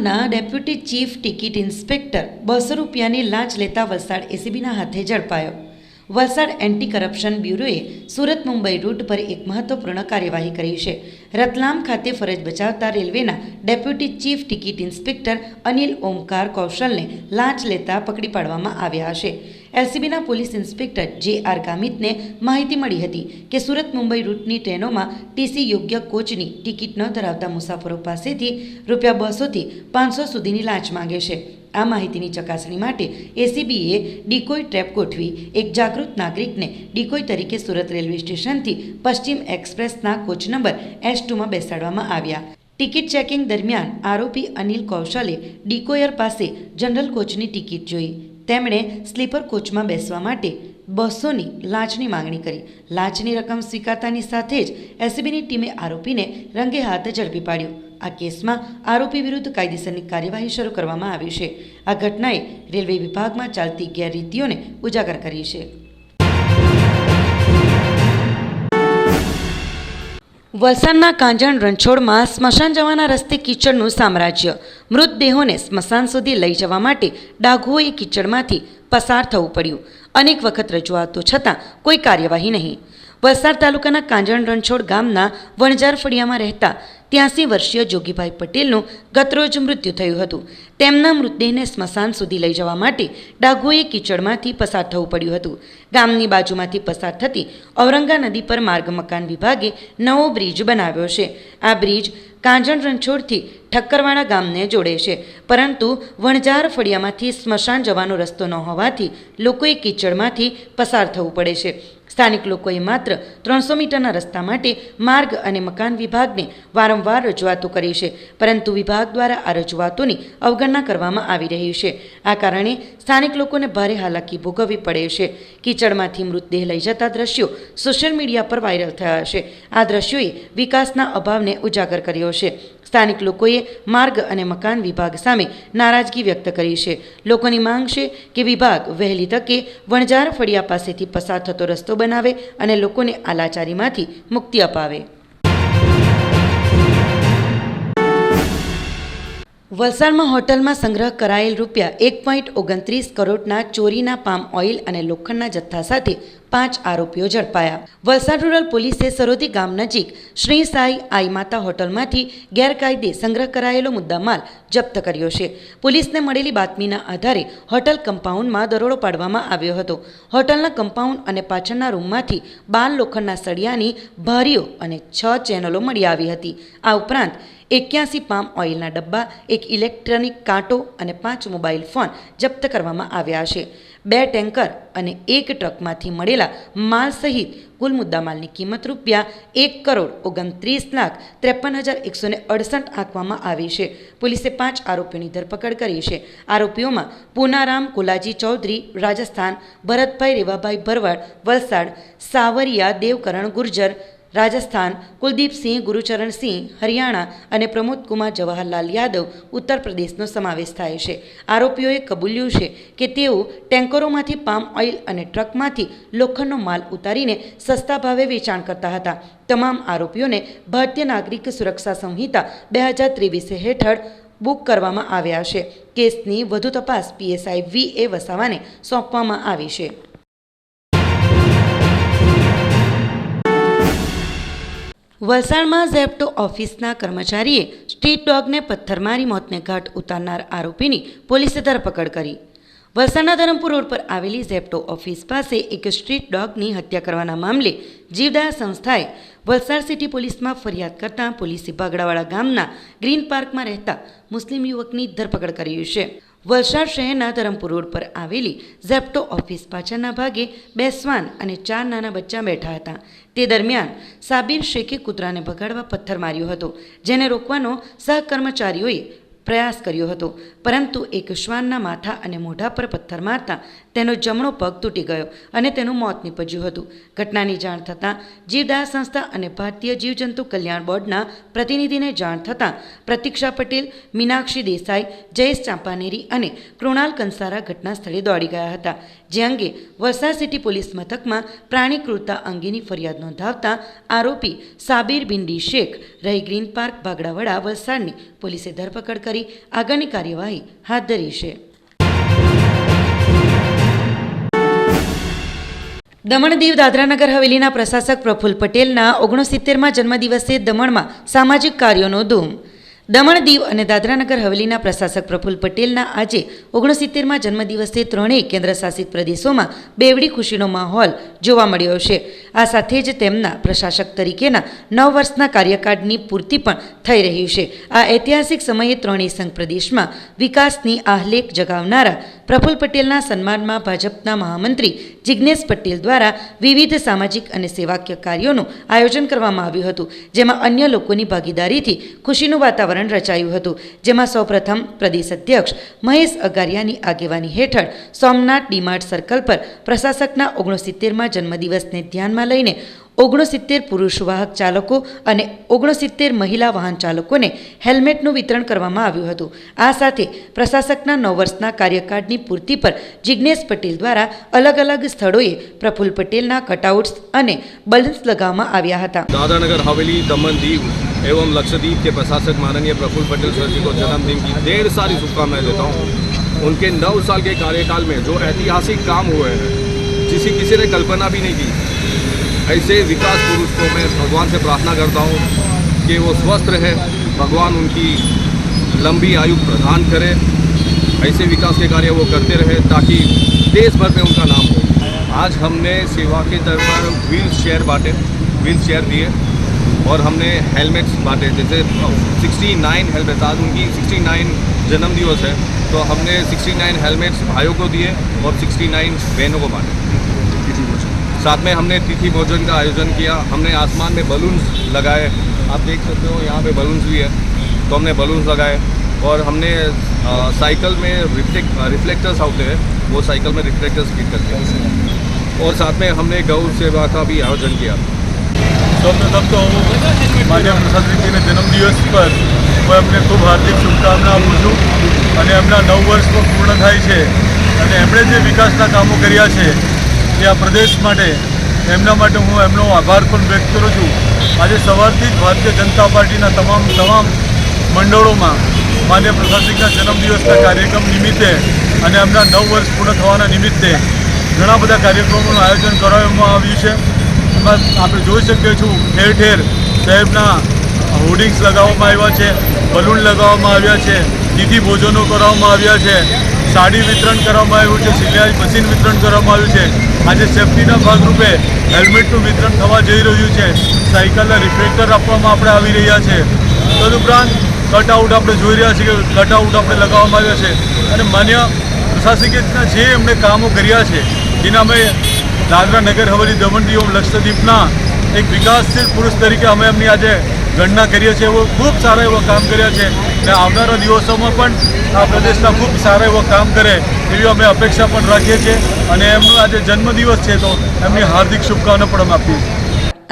રતલામના deputy chief ticket inspector બસો રૂપિયાની લાંચ લેતા વલસાડ એસીબીના હાથે ઝડપાયો. વલસાડ એન્ટી કરપ્શન બ્યુરોએ સુરત મુંબઈ રૂટ પર એક મહત્વપૂર્ણ કાર્યવાહી કરી છે. રતલામ ખાતે ફરજ બજાવતા રેલવેના deputy chief ticket inspector Anil Omkar કૌશલને લાંચ લેતા પકડી પાડવામાં આવ્યા હશે. એલસીબીના પોલીસ ઇન્સ્પેક્ટર જે આર ગામિતને માહિતી મળી હતી કે સુરત મુંબઈ રૂટની ટ્રેનોમાં ટીસી યોગ્ય કોચની ટિકિટ ન ધરાવતા મુસાફરો પાસેથી રૂપિયા બસોથી પાંચસો સુધીની લાંચ માંગે છે. આ માહિતીની ચકાસણી માટે એસીબીએ ડિકોય ટ્રેપ ગોઠવી એક જાગૃત નાગરિકને ડિકોય તરીકે સુરત રેલવે સ્ટેશનથી પશ્ચિમ એક્સપ્રેસના કોચ નંબર એસ ટુમાં બેસાડવામાં આવ્યા. ટિકિટ ચેકિંગ દરમિયાન આરોપી અનિલ કૌશલે ડિકોયર પાસે જનરલ કોચની ટિકિટ જોઈ. તેમણે સ્લીપર કોચમાં બેસવા માટે બસોની લાંચની માંગણી કરી. લાંચની રકમ સ્વીકારતાની સાથે જ એસીબીની ટીમે આરોપીને રંગે હાથ ઝડપી પાડ્યો. આ કેસમાં આરોપી વિરુદ્ધ કાયદેસરની કાર્યવાહી શરૂ કરવામાં આવી છે. આ ઘટનાએ રેલવે વિભાગમાં ચાલતી ગેરરીતિઓને ઉજાગર કરી છે. વલસાડના કાંજણ રણછોડમાં સ્મશાન જવાના રસ્તે કીચડનું સામ્રાજ્ય. મૃતદેહોને સ્મશાન સુધી લઈ જવા માટે ડાઘુઓએ કીચડમાંથી પસાર થવું પડ્યું. અનેક વખત રજૂઆતો છતાં કોઈ કાર્યવાહી નહીં. વલસાડ તાલુકાના કાંજણ રણછોડ ગામના વણજાર ફળિયામાં રહેતા ત્યાસી વર્ષીય જોગીભાઈ પટેલનું ગતરોજ મૃત્યુ થયું હતું. તેમના મૃતદેહને સ્મશાન સુધી લઈ જવા માટે ડાઘોએ કીચડમાંથી પસાર થવું પડ્યું હતું. ગામની બાજુમાંથી પસાર થતી ઔરંગા નદી પર માર્ગ મકાન વિભાગે નવો બ્રિજ બનાવ્યો છે. આ બ્રિજ કાંજણ રણછોડથી ઠક્કરવાડા ગામને જોડે છે, પરંતુ વણઝાર ફળિયામાંથી સ્મશાન જવાનો રસ્તો ન હોવાથી લોકોએ કીચડમાંથી પસાર થવું પડે છે. સ્થાનિક લોકોએ માત્ર ત્રણસો મીટરના રસ્તા માટે માર્ગ અને મકાન વિભાગને વારંવાર રજૂઆતો કરી છે, પરંતુ વિભાગ દ્વારા આ રજૂઆતોની અવગણના કરવામાં આવી રહી છે. આ કારણે સ્થાનિક લોકોને ભારે હાલાકી ભોગવવી પડે છે. કીચડમાંથી મૃતદેહ લઈ જતા દ્રશ્યો સોશિયલ મીડિયા પર વાયરલ થયા છે. આ દ્રશ્યોએ વિકાસના અભાવને ઉજાગર કર્યો છે. સ્થાનિક લોકોએ માર્ગ અને મકાન વિભાગ સામે નારાજગી વ્યક્ત કરી છે. લોકોની માંગ છે કે વિભાગ વહેલી તકે વણઝાર ફળિયા પાસેથી પસાર થતો રસ્તો બનાવે અને લોકોને આ લાચારીમાંથી મુક્તિ અપાવે. વલસાડમાં હોટલમાં સંગ્રહ કરાયેલ રૂપિયા એક પોઈન્ટ ઓગણત્રીસ કરોડના ચોરીના પામ ઓઇલ અને લોખંડના જથ્થા સાથે પાંચ આરોપીઓ ઝડપાયા. વલસાડ રૂરલ પોલીસે સરોદી ગામ નજીક શ્રી સાઈ આઈ માતા હોટલમાંથી ગેરકાયદે સંગ્રહ કરાયેલો મુદ્દામાલ જપ્ત કર્યો છે. પોલીસને મળેલી બાતમીના આધારે હોટલ કમ્પાઉન્ડમાં દરોડો પાડવામાં આવ્યો હતો. હોટલના કમ્પાઉન્ડ અને પાછળના રૂમમાંથી બાર લોખંડના સળિયાની ભારીઓ અને છ ચેનલો મળી આવી હતી. આ ઉપરાંત એક્યાસી પામ ઓઇલના ડબ્બા, એક ઇલેક્ટ્રોનિક કાંટો અને પાંચ મોબાઈલ ફોન જપ્ત કરવામાં આવ્યા છે. બે ટેન્કર અને એક ટ્રકમાંથી મળેલા માલ સહિત કુલ મુદ્દામાલની કિંમત રૂપિયા એક કરોડ ઓગણત્રીસ લાખ ત્રેપન હજાર એકસો અડસઠ આંકવામાં આવી છે. પોલીસે પાંચ આરોપીઓની ધરપકડ કરી છે. આરોપીઓમાં પૂનારામ કોલાજી ચૌધરી, રાજસ્થાન ભરતભાઈ રેવાભાઈ ભરવાડ, વલસાડ સાવરિયા દેવકરણ ગુર્જર રાજસ્થાન કુલદીપસિંહ ગુરુચરણસિંહ હરિયાણા અને પ્રમોદકુમાર જવાહરલાલ યાદવ ઉત્તર પ્રદેશનો સમાવેશ થાય છે. આરોપીઓએ કબૂલ્યું છે કે તેઓ ટેન્કરોમાંથી પામ ઓઇલ અને ટ્રકમાંથી લોખંડનો માલ ઉતારીને સસ્તા ભાવે વેચાણ કરતા હતા. તમામ આરોપીઓને ભારતીય નાગરિક સુરક્ષા સંહિતા બે હજાર ત્રેવીસ હેઠળ બુક કરવામાં આવ્યા છે. કેસની વધુ તપાસ પીએસઆઈ વી એ વસાવાને સોંપવામાં આવી છે. વલસાડમાં ઝેપ્ટો ઓફિસના કર્મચારીએ સ્ટ્રીટ ડોગને પથ્થર મારી મોતને ઘાટ ઉતારનાર આરોપીની પોલીસે ધરપકડ કરી. વલસાડના ધરમપુર રોડ પર આવેલી ઝેપ્ટો ઓફિસ પાસે એક સ્ટ્રીટ ડોગની હત્યા કરવાના મામલે જીવદા સંસ્થાએ વલસાડ સિટી પોલીસમાં ફરિયાદ કરતાં પોલીસે ભાગડાવાળા ગામના ગ્રીન પાર્કમાં રહેતા મુસ્લિમ યુવકની ધરપકડ કરી છે. વલસાડ શહેરના ધરમપુર રોડ પર આવેલી ઝેપ્ટો ઓફિસ પાછળના ભાગે બે શ્વાન અને ચાર નાના બચ્ચા બેઠા હતા. તે દરમિયાન સાબિર શેખે કૂતરાને ભગાડવા પથ્થર માર્યો હતો, જેને રોકવાનો સહકર્મચારીઓએ પ્રયાસ કર્યો હતો. પરંતુ એક શ્વાનના માથા અને મોઢા પર પથ્થર મારતા તેનો જમણો પગ તૂટી ગયો અને તેનું મોત નીપજ્યું હતું. ઘટનાની જાણ થતાં જીવદાહ સંસ્થા અને ભારતીય જીવજંતુ કલ્યાણ બોર્ડના પ્રતિનિધિને જાણ થતાં પ્રતીક્ષા પટેલ, મીનાક્ષી દેસાઈ, જયેશ ચાંપાનેરી અને કૃણાલ કંસારા ઘટના સ્થળે દોડી ગયા હતા. જે અંગે વલસાડ સિટી પોલીસ મથકમાં પ્રાણી ક્રૂરતા અંગેની ફરિયાદ નોંધાવતા આરોપી સાબિર બિંડી શેખ રહી ગ્રીન પાર્ક ભાગડાવાડા વલસાડની પોલીસે ધરપકડ કરી આગળની કાર્યવાહી હાથ ધરી છે. દમણ દીવ દાદરાનગર હવેલીના પ્રશાસક પ્રફુલ્લ પટેલના ઓગણસિત્તેરમાં જન્મદિવસે દમણમાં સામાજિક કાર્યોનો ધૂમ દમણ દીવ અને દાદરાનગર હવેલીના પ્રશાસક પ્રફુલ્લ પટેલના આજે ઓગણસિત્તેરમાં જન્મદિવસે ત્રણેય કેન્દ્રશાસિત પ્રદેશોમાં બેવડી ખુશીનો માહોલ જોવા મળ્યો છે. આ સાથે જ તેમના પ્રશાસક તરીકેના નવ વર્ષના કાર્યકાળની પૂર્તિ પણ થઈ રહ્યું છે. આ ઐતિહાસિક સમયે ત્રણેય સંઘ પ્રદેશમાં વિકાસની આહલેખ જગાવનારા પ્રફુલ્લ પટેલના સન્માનમાં ભાજપના મહામંત્રી જિજ્ઞેશ પટેલ દ્વારા વિવિધ સામાજિક અને સેવાકીય કાર્યોનું આયોજન કરવામાં આવ્યું હતું, જેમાં અન્ય લોકોની ભાગીદારીથી ખુશીનું વાતાવરણ વાતાવરણ રચાયું હતું, જેમાં સૌપ્રથમ પ્રદેશ અધ્યક્ષ મહેશ અગારિયાની આગેવાની હેઠળ સોમનાથ ડીમાર્ટ સર્કલ પર પ્રશાસકના ઓગણસિત્તેરમાં જન્મદિવસને ધ્યાનમાં લઈને ઓગણસિત્તેર પુરુષ વાહક ચાલકો અને ઓગણસિત્તેર મહિલા વાહન ચાલકોને હેલ્મેટનું વિતરણ કરવામાં આવ્યું હતું. આ સાથે પ્રશાસકના નવ વર્ષના કાર્યકાળની પૂર્તિ પર જિજ્ઞેશ પટેલ દ્વારા અલગ અલગ સ્થળોએ પ્રફુલ પટેલના કટઆઉટ્સ અને બલન્સ લગાવવામાં આવ્યા હતા. દાદાનગર હવેલી દમણ દીવ एवं लक्षद्वीप के प्रशासक माननीय प्रफुल्ल पटेल सर जी को जन्मदिन की ढेर सारी शुभकामनाएँ देता हूँ। उनके नौ साल के कार्यकाल में जो ऐतिहासिक काम हुए हैं, जिसे किसी ने कल्पना भी नहीं की, ऐसे विकास पुरुष को मैं भगवान से प्रार्थना करता हूँ कि वो स्वस्थ रहे, भगवान उनकी लंबी आयु प्रदान करे, ऐसे विकास के कार्य वो करते रहे, ताकि देश भर में उनका नाम हो। आज हमने सेवा के तौर पर व्हील चेयर बांटे व्हील चेयर दिए। और हमने हेलमेट्स बांटे, जैसे 69 हेलमेट्स आज उनकी 69 जन्म दिवस है तो हमने 69 हेलमेट्स भाइयों को दिए और 69 बहनों को बांटे। साथ में हमने तिथि भोजन का आयोजन किया, हमने आसमान में बलून्स लगाए। आप देख सकते हो, यहाँ पे बलून्स भी है तो हमने बलून्स लगाए और हमने साइकिल में रिफ्लेक्ट रिफ्लेक्टर्स होते हैं, वो साइकिल में रिफ्लेक्टर्स फिट करके और साथ में हमने गौ सेवा का भी आयोजन किया। સૌપ્રથમ તો હું માન્ય પ્રસાદજીને જન્મદિવસ પર હું એમને ખૂબ હાર્દિક શુભકામના આપું છું અને એમના નવ વર્ષ પણ પૂર્ણ થાય છે અને એમણે જે વિકાસના કામો કર્યા છે એ આ પ્રદેશ માટે, એમના માટે હું એમનો આભાર પણ વ્યક્ત કરું છું. આજે સવારથી જ ભારતીય જનતા પાર્ટીના તમામ તમામ મંડળોમાં માન્ય પ્રસાદસિંહના જન્મદિવસના કાર્યક્રમ નિમિત્તે અને એમના નવ વર્ષ પૂર્ણ થવાના નિમિત્તે ઘણા બધા કાર્યક્રમોનું આયોજન કરવામાં આવ્યું છે. એમાં આપણે જોઈ શકીએ છું. ઠેર ઠેર સાહેબના હોર્ડિંગ્સ લગાવવામાં આવ્યા છે, બલૂન લગાવવામાં આવ્યા છે નિધિ ભોજનો કરવામાં આવ્યા છે, સાડી વિતરણ કરવામાં આવ્યું છે, સિલાઈ મશીન વિતરણ કરવામાં આવ્યું છે. આજે સેફટીના ભાગરૂપે હેલ્મેટનું વિતરણ થવા જઈ રહ્યું છે. સાયકલના રિફ્લેક્ટર આપવામાં આપણે આવી રહ્યા છે. તદુપરાંત કટઆઉટ આપણે જોઈ રહ્યા છીએ કે કટઆઉટ આપણે લગાવવામાં આવ્યા છે. અને માન્ય પ્રશાસકીયના જે એમણે કામો કર્યા છે જેના અમે દાદરા નગર હવેલી દમણ દીવ લક્ષદ્વીપના એક વિકાસશીલ પુરુષ તરીકે અમે એમની આજે ગણના કરીએ છીએ. એવો ખૂબ સારા એવા કામ કર્યા છે અને આવનારા દિવસોમાં પણ આ પ્રદેશના ખૂબ સારા એવા કામ કરે એવી અમે અપેક્ષા પણ રાખીએ છીએ. અને એમનો આજે જન્મદિવસ છે તો એમની હાર્દિક શુભકામના પણ અમે આપીએ છીએ.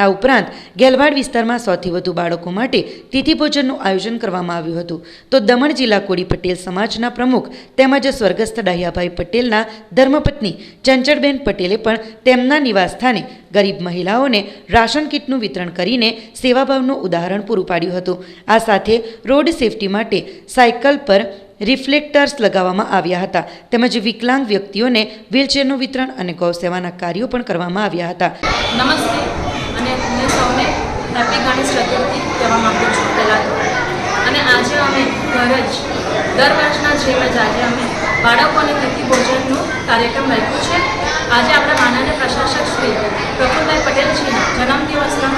આ ઉપરાંત ગેલવાડ વિસ્તારમાં સૌથી વધુ બાળકો માટે તિથિ ભોજનનું આયોજન કરવામાં આવ્યું હતું. તો દમણ જિલ્લા કોળી પટેલ સમાજના પ્રમુખ તેમજ સ્વર્ગસ્થ ડાહ્યાભાઈ પટેલના ધર્મપત્ની ચંચળબેન પટેલે પણ તેમના નિવાસસ્થાને ગરીબ મહિલાઓને રાશન કીટનું વિતરણ કરીને સેવાભાવનું ઉદાહરણ પૂરું પાડ્યું હતું. આ સાથે રોડ સેફટી માટે સાયકલ પર રિફ્લેક્ટર્સ લગાવવામાં આવ્યા હતા. તેમજ વિકલાંગ વ્યક્તિઓને વ્હીલચેરનું વિતરણ અને ગૌસેવાના કાર્યો પણ કરવામાં આવ્યા હતા. નમસ્તે. સૌને હેપી ગણેશ ચતુર્થી કહેવા માગું છું પહેલાં તો. અને આજે અમે ઘર જ દર વર્ષના જેમ જ આજે અમે બાળકોને તિથિ ભોજનનું કાર્યક્રમ રાખ્યું છે. આજે આપણા માનનીય પ્રશાસક શ્રી પ્રફુલભાઈ પટેલજીના જન્મદિવસના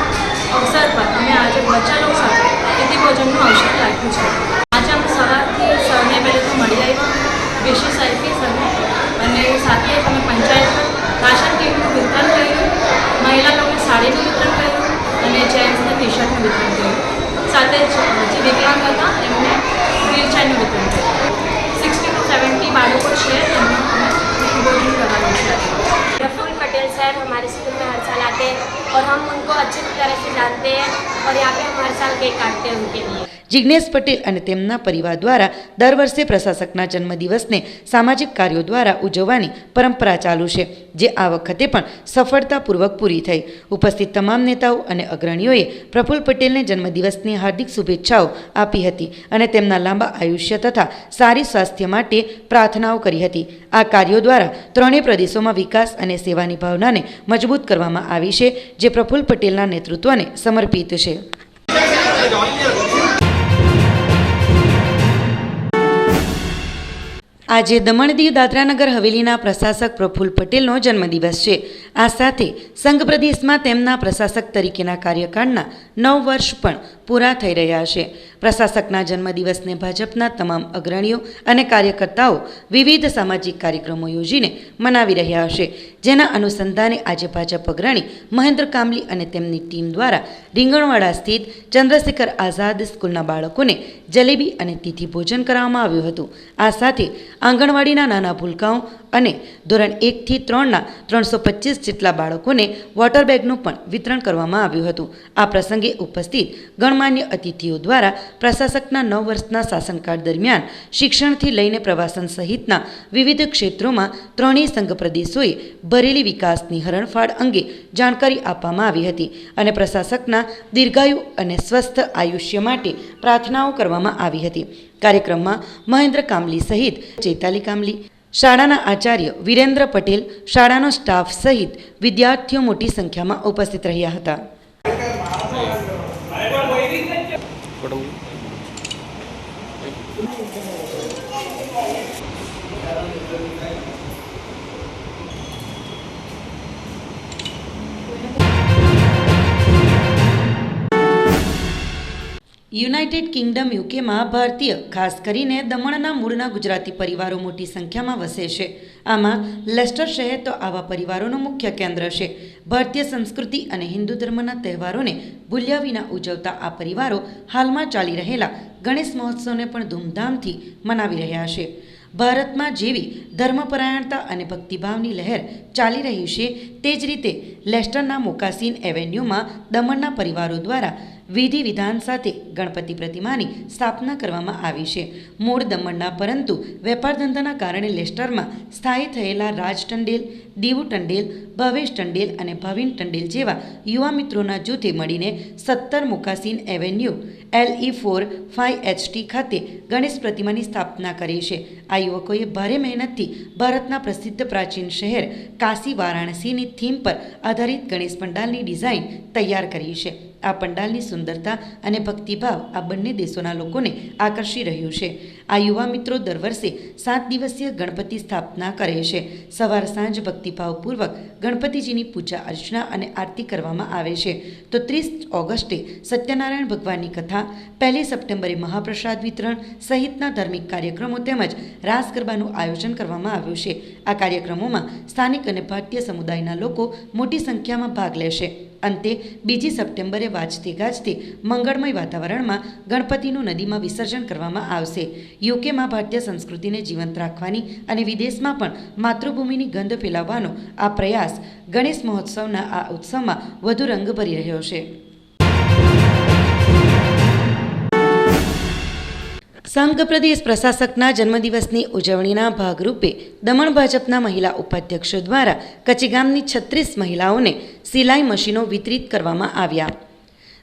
અવસર પર અમે આજે બચ્ચા લોકો સાથે તિથિ ભોજનનું અવસર રાખ્યું છે. और हम उनको अच्छी तरह से जानते हैं और यहाँ पे हम हर साल केक काटते हैं उनके लिए જિજ્ઞેશ પટેલ અને તેમના પરિવાર દ્વારા દર વર્ષે પ્રશાસકના જન્મદિવસને સામાજિક કાર્યો દ્વારા ઉજવવાની પરંપરા ચાલુ છે, જે આ વખતે પણ સફળતાપૂર્વક પૂરી થઈ. ઉપસ્થિત તમામ નેતાઓ અને અગ્રણીઓએ પ્રફુલ્લ પટેલને જન્મદિવસની હાર્દિક શુભેચ્છાઓ આપી હતી અને તેમના લાંબા આયુષ્ય તથા સારી સ્વાસ્થ્ય માટે પ્રાર્થનાઓ કરી હતી. આ કાર્યો દ્વારા ત્રણેય પ્રદેશોમાં વિકાસ અને સેવાની ભાવનાને મજબૂત કરવામાં આવી છે, જે પ્રફુલ્લ પટેલના નેતૃત્વને સમર્પિત છે. આજે દમણ દીવ દાદરાનગર હવેલીના પ્રશાસક પ્રફુલ્લ પટેલનો જન્મદિવસ છે. આ સાથે સંઘ પ્રદેશમાં તેમના પ્રશાસક તરીકેના કાર્યકાળના નવ વર્ષ પણ પૂરા થઈ રહ્યા છે. પ્રશાસકના જન્મદિવસને ભાજપના તમામ અગ્રણીઓ અને કાર્યકર્તાઓ વિવિધ સામાજિક કાર્યક્રમો યોજીને મનાવી રહ્યા હશે જેના અનુસંધાને આજે ભાજપ અગ્રણી મહેન્દ્ર કામલી અને તેમની ટીમ દ્વારા રીંગણવાડા સ્થિત ચંદ્રશેખર આઝાદ સ્કૂલના બાળકોને જલેબી અને તિથિ ભોજન કરવામાં આવ્યું હતું. આ સાથે આંગણવાડીના નાના ભૂલકાઓ અને ધોરણ એકથી ત્રણના ત્રણસો પચીસ જેટલા બાળકોને વોટર બેગનું પણ વિતરણ કરવામાં આવ્યું હતું. આ પ્રસંગે ઉપસ્થિત ગણમાન્ય અતિથિઓ દ્વારા પ્રશાસકના નવ વર્ષના શાસનકાળ દરમિયાન શિક્ષણથી લઈને પ્રવાસન સહિતના વિવિધ ક્ષેત્રોમાં ત્રણેય સંઘ પ્રદેશોએ ભરેલી વિકાસની હરણફાળ અંગે જાણકારી આપવામાં આવી હતી અને પ્રશાસકના દીર્ઘાયુ અને સ્વસ્થ આયુષ્ય માટે પ્રાર્થનાઓ કરવામાં આવી હતી. કાર્યક્રમમાં મહેન્દ્ર કામલી સહિત ચેતાલી કામલી શાળાના આચાર્ય વિરેન્દ્ર પટેલ શાળાનો સ્ટાફ સહિત વિદ્યાર્થીઓ મોટી સંખ્યામાં ઉપસ્થિત રહ્યા હતા. યુનાઇટેડ કિંગડમ યુકેમાં ભારતીય ખાસ કરીને દમણના મૂળના ગુજરાતી પરિવારો મોટી સંખ્યામાં વસે છે. આમાં લેસ્ટર શહેર તો આવા પરિવારોનું મુખ્ય કેન્દ્ર છે. ભારતીય સંસ્કૃતિ અને હિન્દુ ધર્મના તહેવારોને ભૂલ્યા વિના ઉજવતા આ પરિવારો હાલમાં ચાલી રહેલા ગણેશ મહોત્સવને પણ ધૂમધામથી મનાવી રહ્યા છે. ભારતમાં જેવી ધર્મપરાયણતા અને ભક્તિભાવની લહેર ચાલી રહી છે, તે જ રીતે લેસ્ટરના મોકાસીન એવેન્યુમાં દમણના પરિવારો દ્વારા વિધિ વિધાન સાથે ગણપતિ પ્રતિમાની સ્થાપના કરવામાં આવી છે. મૂળ દમણના પરંતુ વેપાર ધંધાના કારણે લેસ્ટરમાં સ્થાયી થયેલા રાજ ટંડેલ, દીવ ટંડેલ, ભવેશ ટંડેલ અને ભવિન ટંડેલ જેવા યુવા મિત્રોના જૂથે મળીને સત્તર Moccasin Avenue, L E four five HT ખાતે ગણેશ પ્રતિમાની સ્થાપના કરી છે. આ યુવકોએ ભારે મહેનતથી ભારતના પ્રસિદ્ધ પ્રાચીન શહેર કાશી વારાણસીની થીમ પર આધારિત ગણેશ પંડાલની ડિઝાઇન તૈયાર કરી છે. આ પંડાલની સુંદરતા અને ભક્તિભાવ આ બંને દેશોના લોકોને આકર્ષી રહ્યું છે. આ યુવા મિત્રો દર વર્ષે સાત દિવસીય ગણપતિ સ્થાપના કરે છે. સવાર સાંજ ભક્તિભાવપૂર્વક ગણપતિજીની પૂજા અર્ચના અને આરતી કરવામાં આવે છે. તો ત્રીસ ઓગસ્ટે સત્યનારાયણ ભગવાનની કથા, પહેલી સપ્ટેમ્બરે મહાપ્રસાદ વિતરણ સહિતના ધાર્મિક કાર્યક્રમો તેમજ રાસ ગરબાનું આયોજન કરવામાં આવ્યું છે. આ કાર્યક્રમોમાં સ્થાનિક અને ભારતીય સમુદાયના લોકો મોટી સંખ્યામાં ભાગ લેશે. અંતે બીજી સપ્ટેમ્બરે વાજતે ગાજતે મંગળમય વાતાવરણમાં ગણપતિનું નદીમાં વિસર્જન કરવામાં આવશે. યુકેમાં ભારતીય સંસ્કૃતિને જીવંત રાખવાની અને વિદેશમાં પણ માતૃભૂમિની ગંધ ફેલાવવાનો આ પ્રયાસ ગણેશ મહોત્સવના આ ઉત્સવમાં વધુ રંગ ભરી રહ્યો છે. સંઘ પ્રદેશ પ્રશાસકના જન્મદિવસની ઉજવણીના ભાગરૂપે દમણ ભાજપના મહિલા ઉપાધ્યક્ષો દ્વારા કચીગામની છત્રીસ મહિલાઓને સિલાઈ મશીનો વિતરિત કરવામાં આવ્યા.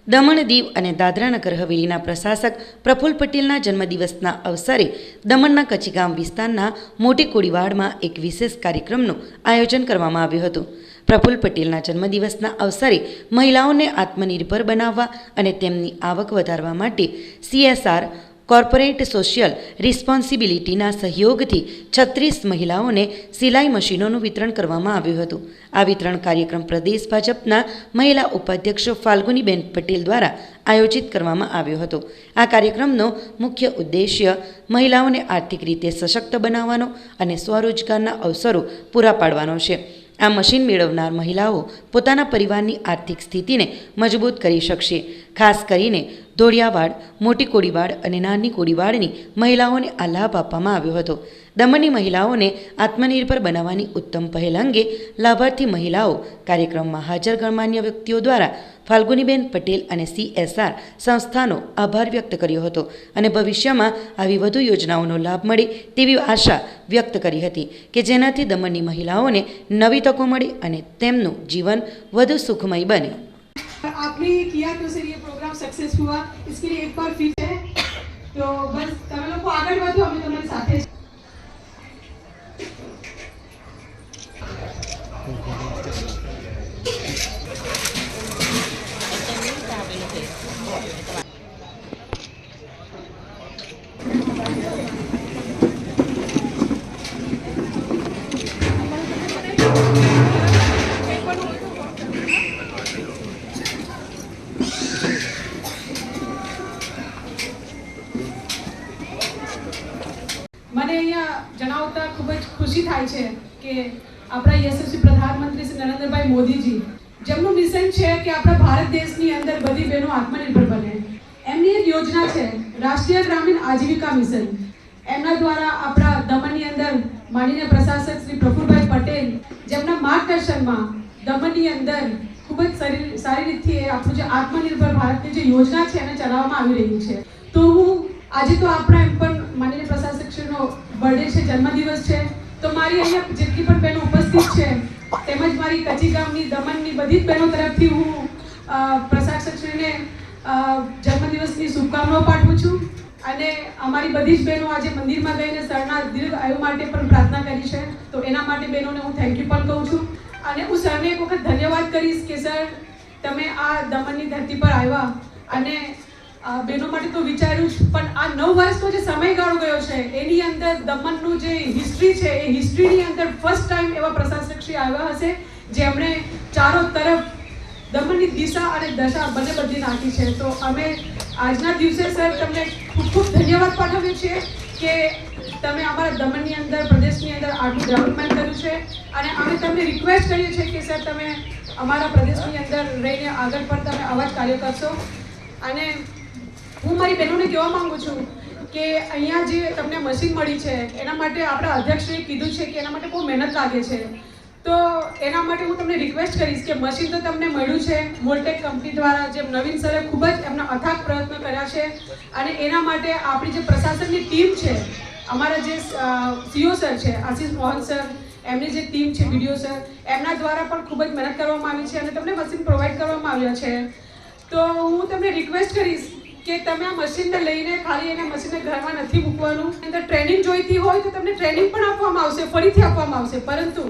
દમણ દીવ અને દાદરાનગર હવેલીના પ્રશાસક પ્રફુલ્લ પટેલના જન્મદિવસના અવસરે દમણના કચીગામ વિસ્તારના મોટી કોડીવાડમાં એક વિશેષ કાર્યક્રમનું આયોજન કરવામાં આવ્યું હતું. પ્રફુલ્લ પટેલના જન્મદિવસના અવસરે મહિલાઓને આત્મનિર્ભર બનાવવા અને તેમની આવક વધારવા માટે સીએસઆર કોર્પોરેટ સોશિયલ રિસ્પોન્સિબિલિટીના સહયોગથી છત્રીસ મહિલાઓને સિલાઈ મશીનોનું વિતરણ કરવામાં આવ્યું હતું. આ વિતરણ કાર્યક્રમ પ્રદેશ ભાજપના મહિલા ઉપાધ્યક્ષ ફાલ્ગુનીબેન પટેલ દ્વારા આયોજિત કરવામાં આવ્યો હતો. આ કાર્યક્રમનો મુખ્ય ઉદ્દેશ્ય મહિલાઓને આર્થિક રીતે સશક્ત બનાવવાનો અને સ્વરોજગારના અવસરો પૂરા પાડવાનો છે. આ મશીન મેળવનાર મહિલાઓ પોતાના પરિવારની આર્થિક સ્થિતિને મજબૂત કરી શકશે. ખાસ કરીને ધોળિયાવાડ, મોટી કોડીવાડ અને નાની કોડીવાડની મહિલાઓને આ લાભ આપવામાં આવ્યો હતો. દમણની મહિલાઓને આત્મનિર્ભર બનાવવાની ઉત્તમ પહેલ અંગે લાભાર્થી મહિલાઓ કાર્યક્રમમાં હાજર ગણમાન્ય વ્યક્તિઓ દ્વારા ફાલ્ગુનીબેન પટેલ અને સીએસઆર સંસ્થાનો આભાર વ્યક્ત કર્યો હતો અને ભવિષ્યમાં આવી વધુ યોજનાઓનો લાભ મળે તેવી આશા વ્યક્ત કરી હતી કે જેનાથી દમણની મહિલાઓને નવી તકો મળે અને તેમનું જીવન વધુ સુખમય બને आपने ये किया तो सर ये प्रोग्राम सक्सेस हुआ इसके लिए एक बार फिर है तो बस તમે લોકો મોદીજી, જેમનું મિશન છે કે આપણા ભારત દેશની અંદર બધી બહેનો આત્મનિર્ભર બને. એમની એક યોજના છે, રાષ્ટ્રીય ગ્રામીણ આજીવિકા મિશન. એમના દ્વારા આપણા દમણની અંદર માનનીય પ્રશાસક શ્રી પ્રફુલભાઈ પટેલ, જેમના માર્ગદર્શનમાં દમણની અંદર ખૂબ જ સારી સારી રીતથી આપણું જે આત્મનિર્ભર ભારતની જે યોજના છે એને ચલાવવામાં આવી રહી છે. તો હું, આજે તો આપણા એમ પણ માનનીય પ્રશાસકશ્રીનો બર્થડે છે, જન્મદિવસ છે. તો મારી અહીંયા જેટલી પણ બહેનો ઉપસ્થિત છે તેમજ મારી કચી ગામની દમણની બધી જ બહેનો તરફથી હું પ્રશાસકશ્રીને જન્મદિવસની શુભકામનાઓ પાઠવું છું. અને અમારી બધી જ બહેનો આજે મંદિરમાં ગઈને સરના દીર્ઘ આયુ માટે પણ પ્રાર્થના કરી છે. તો એના માટે બહેનોને હું થેન્ક યુ પણ કહું છું. અને હું સરને એક વખત ધન્યવાદ કરીશ કે, સર, તમે આ દમણની ધરતી પર આવ્યા અને બહેનો માટે તો વિચાર્યું જ, પણ આ નવ વર્ષનો જે સમયગાળો ગયો છે, એની અંદર દમણનું જે હિસ્ટ્રી છે, એ હિસ્ટ્રીની અંદર ફર્સ્ટ ટાઈમ એવા પ્રશાસકશ્રી આવ્યા હશે, જેમણે ચારો તરફ દમણની દિશા અને દશા બંને બદલી નાખી છે. તો અમે આજના દિવસે સર તમને ખૂબ ખૂબ ધન્યવાદ પાઠવીએ છીએ કે તમે અમારા દમણની અંદર, પ્રદેશની અંદર આટલું ડેવલપમેન્ટ કર્યું છે. અને અમે તમને રિક્વેસ્ટ કરીએ છીએ કે સર તમે અમારા પ્રદેશની અંદર રહીને આગળ પણ તમે આવા જ કાર્ય કરશો. અને હું મારી બહેનોને કહેવા માંગુ છું કે અહીંયા જે તમને મશીન મળી છે, એના માટે આપણા અધ્યક્ષએ કીધું છે કે એના માટે બહુ મહેનત લાગે છે. તો એના માટે હું તમને રિક્વેસ્ટ કરીશ કે મશીન તો તમને મળ્યું છે મોલટેક કંપની દ્વારા જેમ નવીન સરે ખૂબ જ એમના અથાગ પ્રયત્ન કર્યા છે અને એના માટે આપણી જે પ્રશાસનની ટીમ છે, અમારા જે સીઓ સર છે, આશીષ મોહન સર, એમની જે ટીમ છે બીડીઓ સર, એમના દ્વારા પણ ખૂબ જ મહેનત કરવામાં આવી છે અને તમને મશીન પ્રોવાઈડ કરવામાં આવ્યા છે. તો હું તમને રિક્વેસ્ટ કરીશ કે તમે આ મશીનને લઈને ખાલી એને મશીનને ઘરમાં નથી મૂકવાનું. અંદર ટ્રેનિંગ જોઈતી હોય તો તમને ટ્રેનિંગ પણ આપવામાં આવશે, ફરીથી આપવામાં આવશે. પરંતુ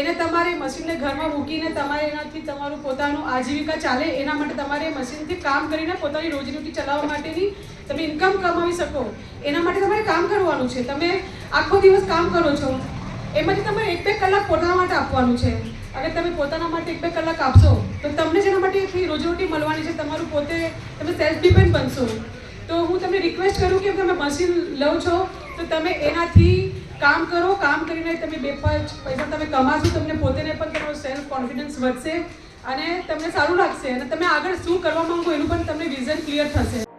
એને તમારે મશીનને ઘરમાં મૂકીને તમારે એનાથી તમારું પોતાનું આજીવિકા ચાલે, એના માટે તમારે મશીનથી કામ કરીને પોતાની રોજીરોટી ચલાવવા માટેની તમે ઇન્કમ કમાવી શકો. એના માટે તમારે કામ કરવાનું છે. તમે આખો દિવસ કામ કરો છો. એમાંથી તમારે એક બે કલાક પોતાના માટે આપવાનું છે. અગર તમે પોતાના માટે એક બે કલાક આપશો, તો તમને જેના માટે એટલી રોજીરોટી મળવાની છે, તમારું પોતે તમે સેલ્ફ ડિપેન્ડ બનશો. તો હું તમને રિક્વેસ્ટ કરું કે તમે મશીન લો છો, તો તમે એનાથી કામ કરો, કામ કરીને તમે બે પાંચ પૈસા તમે કમાશો, તમને પોતેને પણ તમારો સેલ્ફ કોન્ફિડન્સ વધશે અને તમને સારું લાગશે અને તમે આગળ શું કરવા માંગો એનું પણ તમને વિઝન ક્લિયર થશે.